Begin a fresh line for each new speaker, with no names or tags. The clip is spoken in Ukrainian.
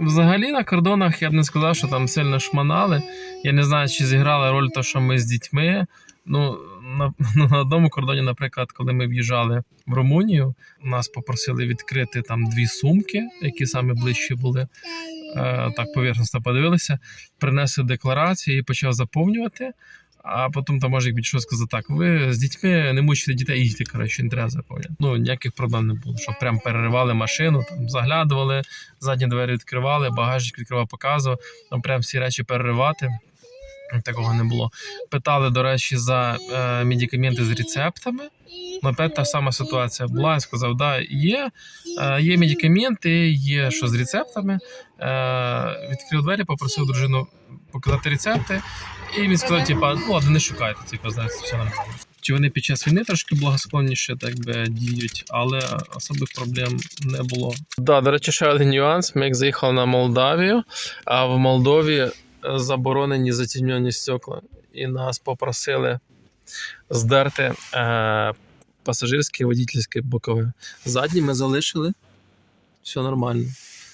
Взагалі на кордонах я б не сказав, що там сильно шманали. Я не знаю, чи зіграла роль то, що ми з дітьми. Ну, на, на одному кордоні, наприклад, коли ми в'їжджали в Румунію, нас попросили відкрити там дві сумки, які саме ближчі були. Е, так поверхностно подивилися, принесли декларацію і почав заповнювати. А потім там може більше сказати, так, ви з дітьми не мучите дітей, їдьте, коротше, не треба заповняти. Ну, ніяких проблем не було. Що прям переривали машину, там заглядували, задні двері відкривали, багажник відкривав, показував. Там прям всі речі переривати. Такого не було. Питали, до речі, за е, медикаменти з рецептами. Ну, опять та сама ситуація була. Я сказав, да, є, е, є медикаменти, є що з рецептами. Е, відкрив двері, попросив дружину показати рецепти. І він сказав, типа, ну ладно, не шукайте, типу, знаєте, все нормально. Чи вони під час війни трошки благосклонніше так би діють, але особих проблем не було. Да, до речі, ще один нюанс. Ми як заїхали на Молдавію, а в Молдові е, заборонені затемнені стекла. І нас попросили здерти е, пасажирське і водительське бокове. Задні ми залишили. Все нормально.